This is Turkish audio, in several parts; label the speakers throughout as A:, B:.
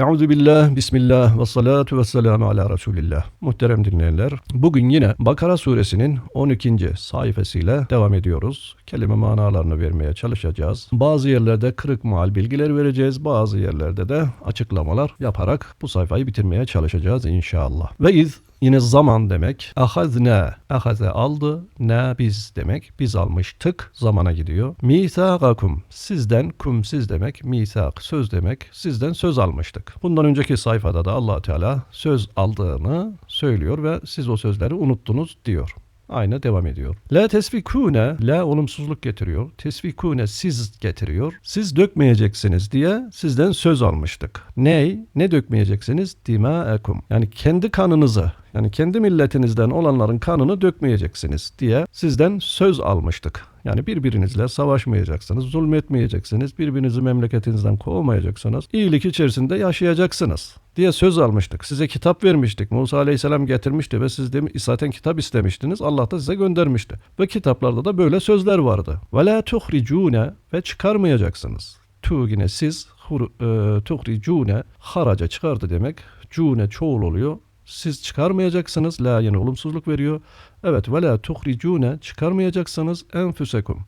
A: Euzu billah, bismillah ve salatu ve selamu ala Resulillah. Muhterem dinleyenler, bugün yine Bakara suresinin 12. sayfasıyla devam ediyoruz. Kelime manalarını vermeye çalışacağız. Bazı yerlerde kırık muhal bilgiler vereceğiz, bazı yerlerde de açıklamalar yaparak bu sayfayı bitirmeye çalışacağız inşallah. Ve iz Yine zaman demek. Ahazne. Ahaze aldı. Ne biz demek. Biz almıştık. Zamana gidiyor. Misagakum. Sizden kum siz demek. Misak söz demek. Sizden söz almıştık. Bundan önceki sayfada da allah Teala söz aldığını söylüyor ve siz o sözleri unuttunuz diyor. Aynı devam ediyor. La tesfikune, la olumsuzluk getiriyor. Tesfikune siz getiriyor. Siz dökmeyeceksiniz diye sizden söz almıştık. Ney? Ne dökmeyeceksiniz? Dimaekum. Yani kendi kanınızı, yani kendi milletinizden olanların kanını dökmeyeceksiniz diye sizden söz almıştık. Yani birbirinizle savaşmayacaksınız, zulmetmeyeceksiniz, birbirinizi memleketinizden kovmayacaksınız, iyilik içerisinde yaşayacaksınız diye söz almıştık. Size kitap vermiştik. Musa Aleyhisselam getirmişti ve siz de zaten kitap istemiştiniz. Allah da size göndermişti. Ve kitaplarda da böyle sözler vardı. Ve la tuhricune ve çıkarmayacaksınız. Tu yine siz hur, e, tuhricune haraca çıkardı demek. Cune çoğul oluyor. Siz çıkarmayacaksınız. La yine olumsuzluk veriyor. Evet ve la tuhricune çıkarmayacaksınız enfüsekum.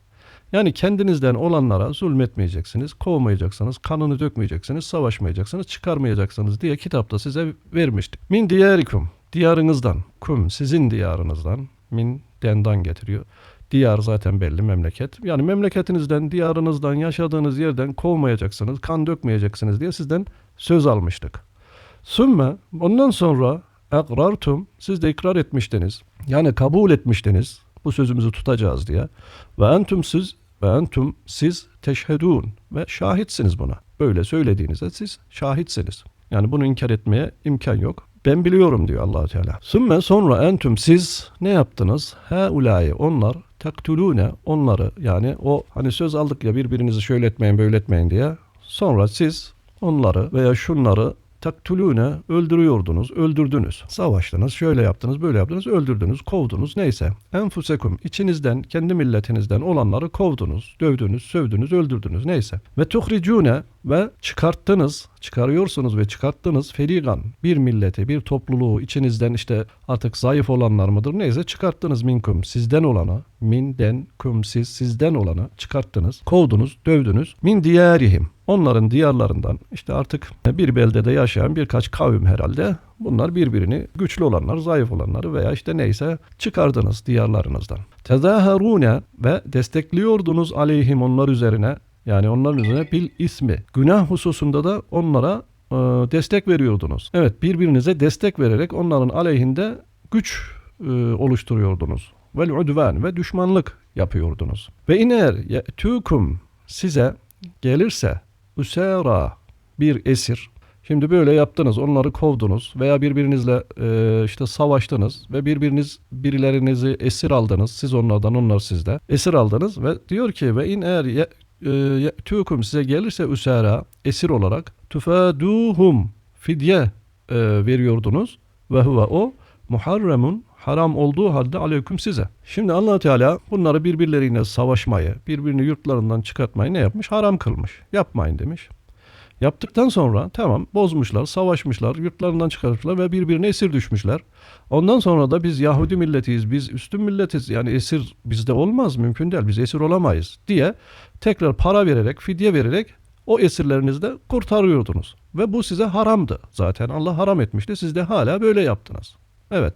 A: Yani kendinizden olanlara zulmetmeyeceksiniz, kovmayacaksınız, kanını dökmeyeceksiniz, savaşmayacaksınız, çıkarmayacaksınız diye kitapta size vermiştik. Min diyarikum, diyarınızdan, kum sizin diyarınızdan, min dendan getiriyor. Diyar zaten belli memleket. Yani memleketinizden, diyarınızdan, yaşadığınız yerden kovmayacaksınız, kan dökmeyeceksiniz diye sizden söz almıştık. Sümme ondan sonra ekrartum siz de ikrar etmiştiniz. Yani kabul etmiştiniz bu sözümüzü tutacağız diye. Ve entüm siz ve entüm siz teşhedun ve şahitsiniz buna. Böyle söylediğinizde siz şahitsiniz. Yani bunu inkar etmeye imkan yok. Ben biliyorum diyor allah Teala. Sümme sonra entüm siz ne yaptınız? He ulayı onlar taktulune onları yani o hani söz aldık ya birbirinizi şöyle etmeyin böyle etmeyin diye. Sonra siz onları veya şunları taktulune öldürüyordunuz, öldürdünüz. Savaştınız, şöyle yaptınız, böyle yaptınız, öldürdünüz, kovdunuz neyse. Enfusekum içinizden, kendi milletinizden olanları kovdunuz, dövdünüz, sövdünüz, öldürdünüz neyse. Ve tuhricune ve çıkarttınız, çıkarıyorsunuz ve çıkarttınız ferigan. Bir milleti, bir topluluğu içinizden işte artık zayıf olanlar mıdır? Neyse çıkarttınız minkum sizden olana, minden kum siz sizden olana çıkarttınız, kovdunuz, dövdünüz. Min diyarihim. Onların diyarlarından işte artık bir beldede yaşayan birkaç kavim herhalde. Bunlar birbirini güçlü olanlar, zayıf olanları veya işte neyse çıkardınız diyarlarınızdan. Tezaharune ve destekliyordunuz aleyhim onlar üzerine yani onların üzerine bil ismi. Günah hususunda da onlara e, destek veriyordunuz. Evet birbirinize destek vererek onların aleyhinde güç e, oluşturuyordunuz. Vel udvan ve düşmanlık yapıyordunuz. Ve iner ye'tûkum size gelirse usera bir esir. Şimdi böyle yaptınız, onları kovdunuz veya birbirinizle e, işte savaştınız ve birbiriniz birilerinizi esir aldınız. Siz onlardan, onlar sizde. Esir aldınız ve diyor ki ve in ye, e, size gelirse üsera esir olarak tüfeduhum fidye e, veriyordunuz ve huve o muharremun haram olduğu halde aleyküm size. Şimdi allah Teala bunları birbirleriyle savaşmayı, birbirini yurtlarından çıkartmayı ne yapmış? Haram kılmış. Yapmayın demiş. Yaptıktan sonra tamam bozmuşlar, savaşmışlar, yurtlarından çıkartmışlar ve birbirine esir düşmüşler. Ondan sonra da biz Yahudi milletiyiz, biz üstün milletiz yani esir bizde olmaz, mümkün değil, biz esir olamayız diye tekrar para vererek, fidye vererek o esirlerinizi de kurtarıyordunuz. Ve bu size haramdı. Zaten Allah haram etmişti, siz de hala böyle yaptınız. Evet,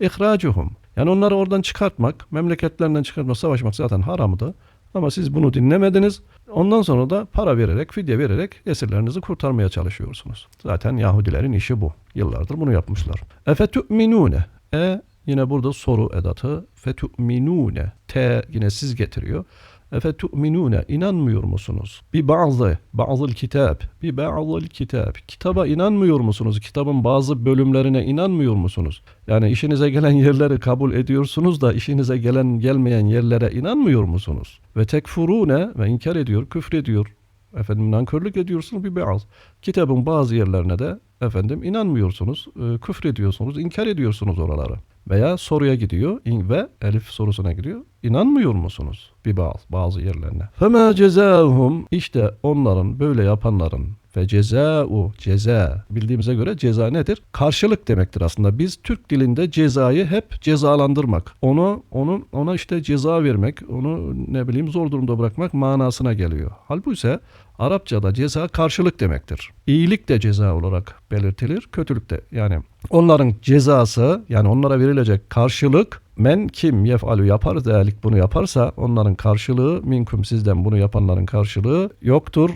A: ihracuhum yani onları oradan çıkartmak, memleketlerinden çıkartmak, savaşmak zaten haramdı. Ama siz bunu dinlemediniz. Ondan sonra da para vererek, fidye vererek esirlerinizi kurtarmaya çalışıyorsunuz. Zaten Yahudilerin işi bu. Yıllardır bunu yapmışlar. Efe tu'minune. E yine burada soru edatı. Fetu'minune. T yine siz getiriyor. Efe tu'minune inanmıyor musunuz? Bir bazı, bazı kitap, bir bazı kitap. Kitaba inanmıyor musunuz? Kitabın bazı bölümlerine inanmıyor musunuz? Yani işinize gelen yerleri kabul ediyorsunuz da işinize gelen gelmeyen yerlere inanmıyor musunuz? Ve tekfurune ve inkar ediyor, küfrediyor. Efendim nankörlük ediyorsunuz bir bazı. Kitabın bazı yerlerine de efendim inanmıyorsunuz, e, küfrediyorsunuz, inkar ediyorsunuz oraları. Veya soruya gidiyor ve elif sorusuna giriyor. İnanmıyor musunuz bir bazı, bazı yerlerine? Fema cezahum işte onların böyle yapanların Ve ceza'u ceza bildiğimize göre ceza nedir? Karşılık demektir aslında. Biz Türk dilinde cezayı hep cezalandırmak, onu onu ona işte ceza vermek, onu ne bileyim zor durumda bırakmak manasına geliyor. Halbuki ise Arapçada ceza karşılık demektir. İyilik de ceza olarak belirtilir, kötülük de. Yani onların cezası yani onlara verilecek karşılık men kim yef'alu yapar delik bunu yaparsa onların karşılığı minkum sizden bunu yapanların karşılığı yoktur.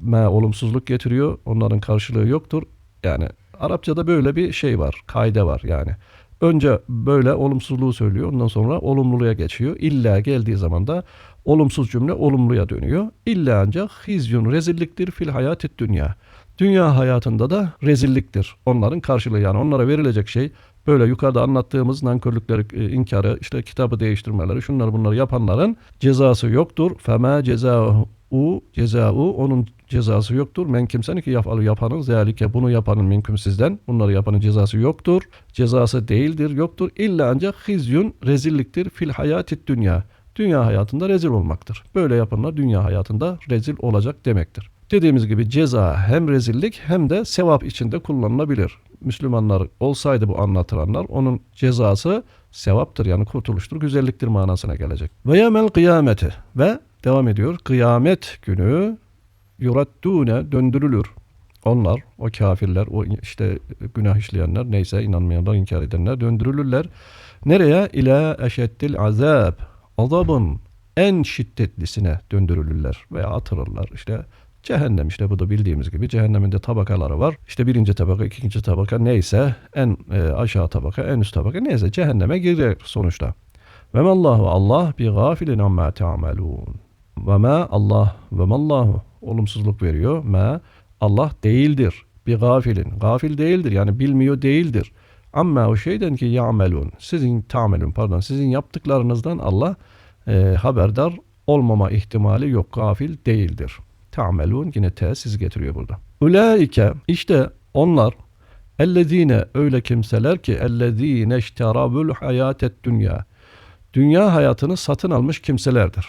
A: Me olumsuzluk getiriyor. Onların karşılığı yoktur. Yani Arapçada böyle bir şey var. Kaide var yani. Önce böyle olumsuzluğu söylüyor. Ondan sonra olumluluğa geçiyor. İlla geldiği zaman da olumsuz cümle olumluya dönüyor. İlla ancak hizyun rezilliktir fil hayatit dünya. Dünya hayatında da rezilliktir. Onların karşılığı yani onlara verilecek şey böyle yukarıda anlattığımız nankörlükleri, e, inkarı, işte kitabı değiştirmeleri, şunları bunları yapanların cezası yoktur. Fema ceza'u ceza'u onun cezası yoktur. Men kimsenin ki yapalı yapanın zalike bunu yapanın minkum sizden bunları yapanın cezası yoktur. Cezası değildir, yoktur. İlla ancak hizyun rezilliktir fil hayatit dünya. Dünya hayatında rezil olmaktır. Böyle yapanlar dünya hayatında rezil olacak demektir. Dediğimiz gibi ceza hem rezillik hem de sevap içinde kullanılabilir. Müslümanlar olsaydı bu anlatılanlar onun cezası sevaptır yani kurtuluştur, güzelliktir manasına gelecek. Ve yemel kıyameti ve devam ediyor. Kıyamet günü yuraddune döndürülür. Onlar, o kafirler, o işte günah işleyenler, neyse inanmayanlar, inkar edenler döndürülürler. Nereye? İlâ eşeddil azab. Azabın en şiddetlisine döndürülürler veya atılırlar. İşte Cehennem işte bu da bildiğimiz gibi cehennemin de tabakaları var. İşte birinci tabaka, ikinci tabaka neyse en e, aşağı tabaka, en üst tabaka neyse cehenneme girer sonuçta. Ve mallahu Allah bi gafilin amma ta'malun. Ve ma Allah ve mallahu olumsuzluk veriyor. Ma Allah değildir. Bir gafilin. Gafil değildir yani bilmiyor değildir. Amma o şeyden ki ya'melun. Sizin ta'melun pardon sizin yaptıklarınızdan Allah e, haberdar olmama ihtimali yok. Gafil değildir. Ta'melun yine tesis getiriyor burada. Ulaike işte onlar ellezine öyle kimseler ki ellezine işterabul hayatet dünya. Dünya hayatını satın almış kimselerdir.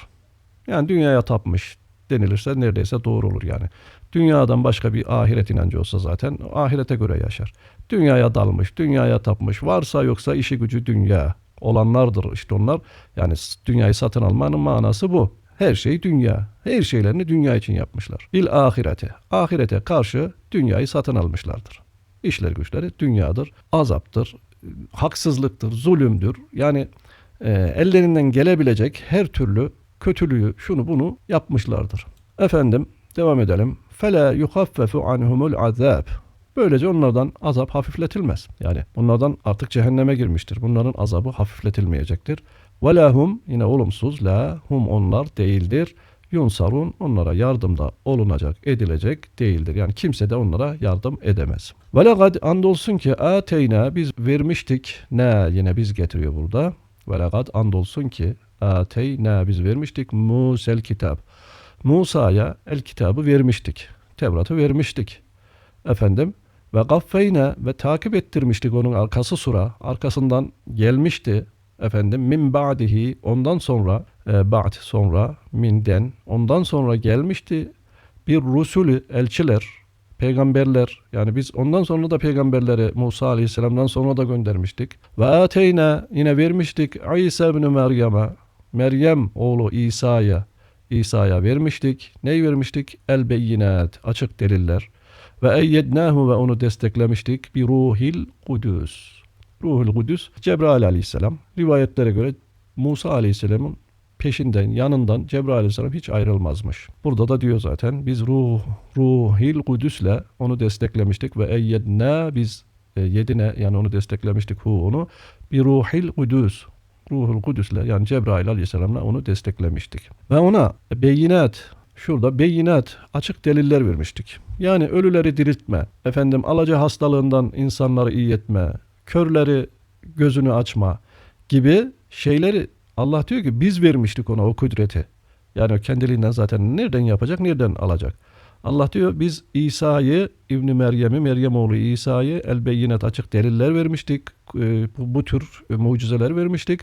A: Yani dünyaya tapmış denilirse neredeyse doğru olur yani. Dünyadan başka bir ahiret inancı olsa zaten ahirete göre yaşar. Dünyaya dalmış, dünyaya tapmış, varsa yoksa işi gücü dünya olanlardır işte onlar. Yani dünyayı satın almanın manası bu. Her şey dünya. Her şeylerini dünya için yapmışlar. Bil ahirete. Ahirete karşı dünyayı satın almışlardır. İşler güçleri dünyadır, azaptır, haksızlıktır, zulümdür. Yani e, ellerinden gelebilecek her türlü kötülüğü, şunu bunu yapmışlardır. Efendim devam edelim. Fela yuhaffefu anhumul azab. Böylece onlardan azap hafifletilmez. Yani bunlardan artık cehenneme girmiştir. Bunların azabı hafifletilmeyecektir. Ve lahum yine olumsuz la hum onlar değildir. Yunsarun onlara yardımda olunacak edilecek değildir. Yani kimse de onlara yardım edemez. Ve lagad andolsun ki ateyna biz vermiştik. Ne yine biz getiriyor burada. Ve lagad andolsun ki ateyna biz vermiştik Musel kitap. Musa'ya el kitabı vermiştik. Tevrat'ı vermiştik. Efendim ve gaffeyne ve takip ettirmiştik onun arkası sura. Arkasından gelmişti efendim min ba'dihi ondan sonra e, ba'd sonra minden ondan sonra gelmişti bir rusulü elçiler peygamberler yani biz ondan sonra da peygamberleri Musa Aleyhisselam'dan sonra da göndermiştik. Ve ateyna yine vermiştik İsa ibn Meryem'e Meryem oğlu İsa'ya İsa'ya vermiştik. Neyi vermiştik? El beyinat açık deliller. Ve eyyednahu ve onu desteklemiştik bir ruhil kudüs. Ruhul Kudüs Cebrail aleyhisselam. Rivayetlere göre Musa aleyhisselamın peşinden, yanından Cebrail aleyhisselam hiç ayrılmazmış. Burada da diyor zaten biz ruh, ruhil Kudüs'le onu desteklemiştik ve eyyedna biz e, yedine yani onu desteklemiştik hu onu bir ruhil Kudüs Ruhul Kudüs'le yani Cebrail aleyhisselamla onu desteklemiştik. Ve ona beyinat şurada beyinat açık deliller vermiştik. Yani ölüleri diriltme, efendim alaca hastalığından insanları iyi etme, körleri gözünü açma gibi şeyleri Allah diyor ki biz vermiştik ona o kudreti. Yani kendiliğinden zaten nereden yapacak, nereden alacak. Allah diyor biz İsa'yı İbni Meryem'i Meryem oğlu İsa'yı el beyinet açık deliller vermiştik. E, bu, bu tür e, mucizeler vermiştik.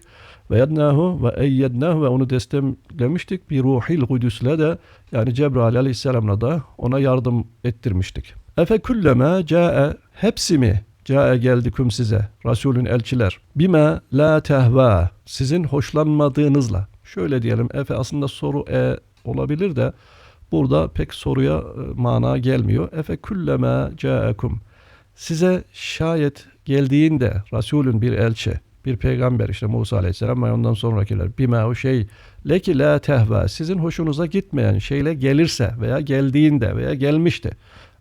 A: Ve yednahu ve eyyednahu ve onu desteklemiştik. Bir ruhil kudüsle de yani Cebrail aleyhisselamla da ona yardım ettirmiştik. Efe kulleme cae hepsi mi Cae geldiküm size Resulün elçiler bime la tehva sizin hoşlanmadığınızla şöyle diyelim efe aslında soru e olabilir de burada pek soruya e, mana gelmiyor. Efe kulleme caekum size şayet geldiğinde Resulün bir elçi bir peygamber işte Musa aleyhisselam ve ondan sonrakiler bime o şey leki la tehva sizin hoşunuza gitmeyen şeyle gelirse veya geldiğinde veya gelmişti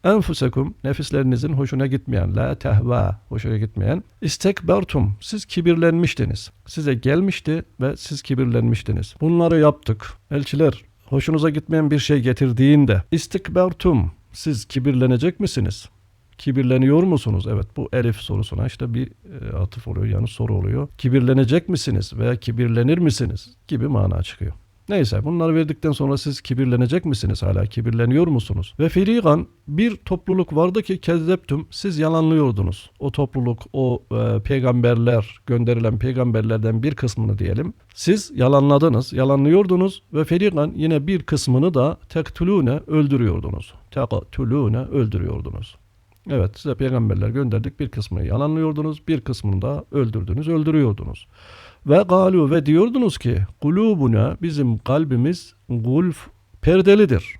A: enfusekum nefislerinizin hoşuna gitmeyen la tehva hoşuna gitmeyen istekbertum siz kibirlenmiştiniz. Size gelmişti ve siz kibirlenmiştiniz. Bunları yaptık. Elçiler hoşunuza gitmeyen bir şey getirdiğinde istikbertum siz kibirlenecek misiniz? Kibirleniyor musunuz? Evet bu elif sorusuna işte bir e, atıf oluyor yani soru oluyor. Kibirlenecek misiniz veya kibirlenir misiniz gibi mana çıkıyor. Neyse bunları verdikten sonra siz kibirlenecek misiniz hala? Kibirleniyor musunuz? Ve firigan bir topluluk vardı ki kezzeptüm siz yalanlıyordunuz. O topluluk o e, peygamberler gönderilen peygamberlerden bir kısmını diyelim. Siz yalanladınız, yalanlıyordunuz ve firigan yine bir kısmını da tektulune öldürüyordunuz. Tektulune öldürüyordunuz. Evet size peygamberler gönderdik bir kısmını yalanlıyordunuz bir kısmını da öldürdünüz öldürüyordunuz. Ve galu ve diyordunuz ki kulubuna bizim kalbimiz gulf perdelidir.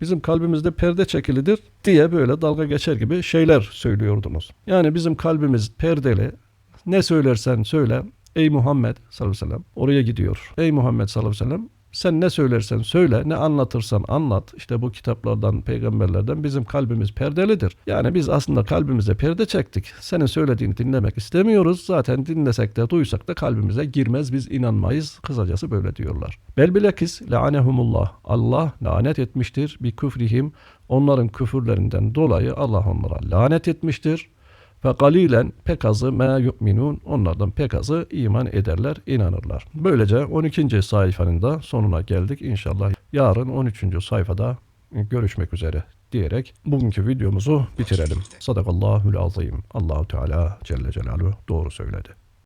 A: Bizim kalbimizde perde çekilidir diye böyle dalga geçer gibi şeyler söylüyordunuz. Yani bizim kalbimiz perdeli. Ne söylersen söyle ey Muhammed sallallahu aleyhi ve sellem oraya gidiyor. Ey Muhammed sallallahu aleyhi ve sellem sen ne söylersen söyle, ne anlatırsan anlat. İşte bu kitaplardan, peygamberlerden bizim kalbimiz perdelidir. Yani biz aslında kalbimize perde çektik. Senin söylediğini dinlemek istemiyoruz. Zaten dinlesek de duysak da kalbimize girmez. Biz inanmayız. Kısacası böyle diyorlar. Bel bilakis le'anehumullah. Allah lanet etmiştir. Bir küfrihim. Onların küfürlerinden dolayı Allah onlara lanet etmiştir. Ve galilen pek azı me yu'minun onlardan pek azı iman ederler, inanırlar. Böylece 12. sayfanın da sonuna geldik. İnşallah yarın 13. sayfada görüşmek üzere diyerek bugünkü videomuzu bitirelim. Sadakallahül azim. Allahu Teala Celle Celaluhu doğru söyledi.